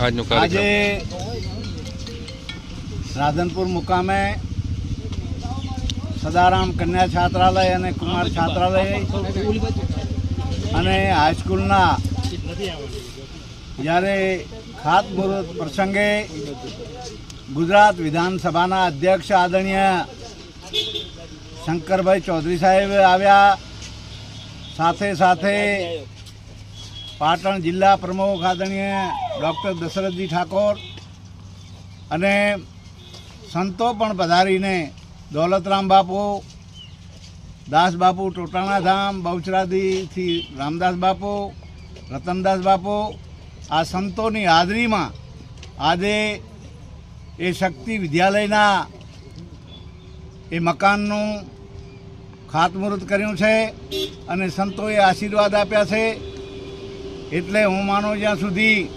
આજે રાધનપુર મુકામે સદારામ કન્યા છાત્રાલય અને કુમાર છાત્રાલય અને હાઈસ્કૂલના જ્યારે ખાતમુહૂર્ત પ્રસંગે ગુજરાત વિધાનસભાના અધ્યક્ષ આદરણીય શંકરભાઈ ચૌધરી સાહેબ આવ્યા. સાથે સાથે પાટણ જિલ્લા પ્રમુખ આદરણીય ડૉક્ટર દશરથજી ઠાકોર અને સંતો પણ પધારીને દોલતરામ બાપુ, દાસ બાપુ ટોટાણા ધામ બહુચરાદીથી રામદાસ બાપુ, રતનદાસ બાપુ, આ સંતોની હાજરીમાં આજે એ શક્તિ વિદ્યાલયના એ મકાનનું ખાતમુહૂર્ત કર્યું છે અને સંતોએ આશીર્વાદ આપ્યા છે. એટલે હું માનું જ્યાં સુધી